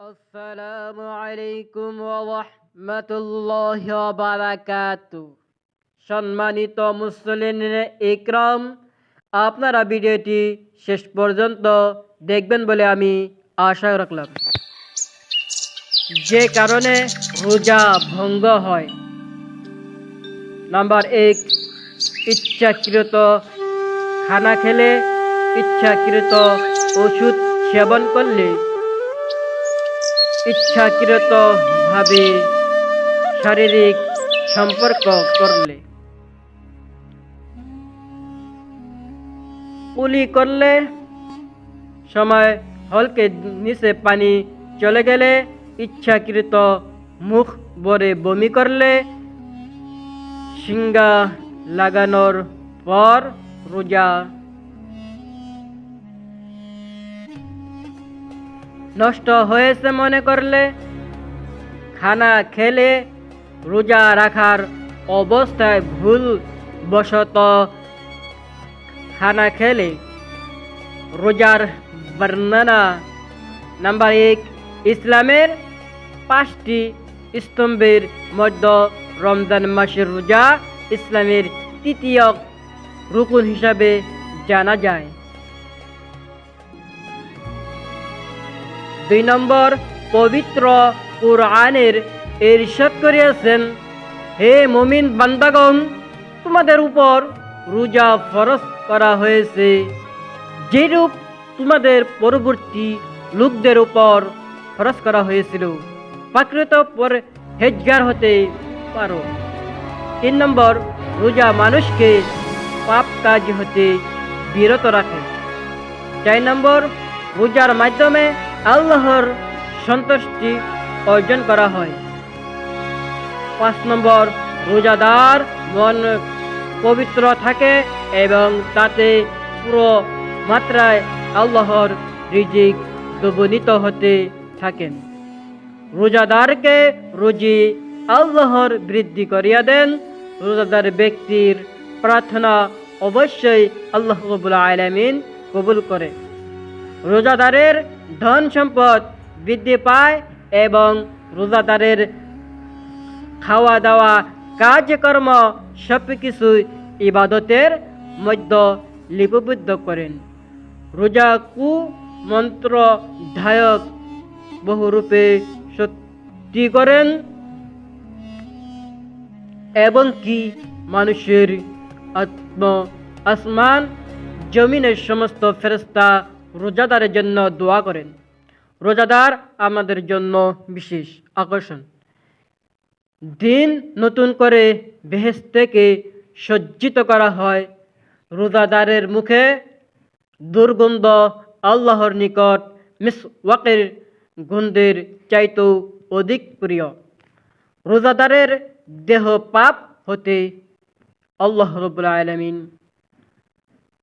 আসসালামু আলাইকুম রহমতুল্লাহ বারাকাত সম্মানিত মুসলিম ইকরাম, আপনারা ভিডিওটি শেষ পর্যন্ত দেখবেন বলে আমি আশা রাখলাম। যে কারণে রোজা ভঙ্গ হয়। নাম্বার এক, ইচ্ছাকৃত খানা খেলে ইচ্ছাকৃত ওষুধ সেবন করলে ইচ্ছাকৃত ভাবে শারীরিক সম্পর্ক করলে। কুলি করলে সময় হলকে নিচে পানি চলে গেলে ইচ্ছাকৃত মুখ ভরে বমি করলে সিঙ্গা লাগানোর পর রোজা নষ্ট হয়েছে মনে করলে খানা খেলে রোজা রাখার অবস্থায় ভুল বশত খানা খেলে। রোজার বর্ণনা নাম্বার এক, ইসলামের পাঁচটি স্তম্ভের মধ্যে রমজান মাসের রোজা ইসলামের তৃতীয় রুকুন হিসাবে জানা যায়। দুই নম্বর, পবিত্র কোরআনের ইরশাদ করিয়াছেন, হে মমিন বান্দাগণ, তোমাদের উপর রোজা ফরজ করা হয়েছে। যেরূপ তোমাদের পরবর্তী লোকদের উপর খরচ করা হয়েছিল, প্রাকৃত পর হেজগার হতে পারো। তিন নম্বর, রোজা মানুষকে পাপ কাজ হতে বিরত রাখে। চার নম্বর, রোজার মাধ্যমে আল্লাহর সন্তুষ্টি অর্জন করা হয়। পাঁচ নম্বর, রোজাদার মন পবিত্র থাকে এবং তাতে পুরো মাত্রায় আল্লাহর রিজিক দুবনিত হতে থাকেন রোজাদারকে রোজি আল্লাহর বৃদ্ধি করিয়া দেন। রোজাদার ব্যক্তির প্রার্থনা অবশ্যই আল্লাহ কবুল আলমিন কবুল করে। রোজাদারের ধন সম্পদ বৃদ্ধি পায় এবং রোজাদারের খাওয়া দাওয়া কাজকর্ম সব কিছু ইবাদতের মধ্য লিপিবদ্ধ করেন। রোজা কু মন্ত্র ধায়ক বহুরূপে সত্যি করেন এবং কি মানুষের আত্ম আসমান জমিনের সমস্ত ফেরস্তা রোজাদারের জন্য দোয়া করেন। রোজাদার আমাদের জন্য বিশেষ আকর্ষণ। দিন নতুন করে বেহেস থেকে সজ্জিত করা হয়। রোজাদারের মুখে দুর্গন্ধ আল্লাহর নিকট মিস ওয়াকের গন্ধের চাইতেও অধিক প্রিয়। রোজাদারের দেহ পাপ হতে আল্লাহ রবুল্লা আলমিন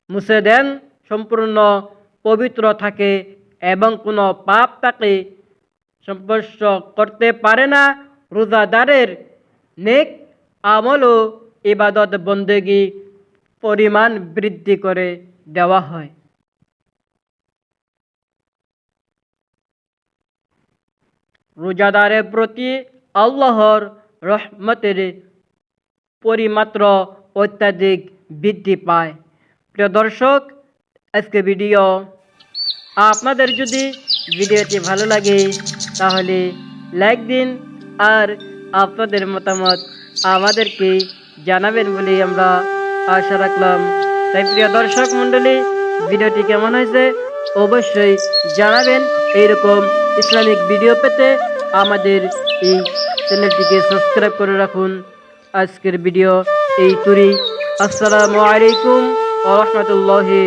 মুছে দেন সম্পূর্ণ পবিত্র থাকে এবং কোনো পাপ তাকে স্পর্শ করতে পারে না। রোজাদারের নেক আমল ও ইবাদত বন্দেগী পরিমাণ বৃদ্ধি করে দেওয়া হয়। রোজাদারের প্রতি আল্লাহর রহমতের পরিমাত্র অত্যাধিক বৃদ্ধি পায়। প্রিয় দর্শক আজকে ভিডিও আপনাদের যদি ভিডিওটি ভালো লাগে, তাহলে লাইক দিন আর আপনাদের মতামত আমাদেরকে জানাবেন বলে আমরা আশা রাখলাম। তাই প্রিয় দর্শক মণ্ডলী, ভিডিওটি কেমন হয়েছে অবশ্যই জানাবেন। এইরকম ইসলামিক ভিডিও পেতে আমাদের এই চ্যানেলটিকে সাবস্ক্রাইব করে রাখুন। আজকের ভিডিও এই তুরি। আসসালামু আলাইকুম রহমতুল্লাহি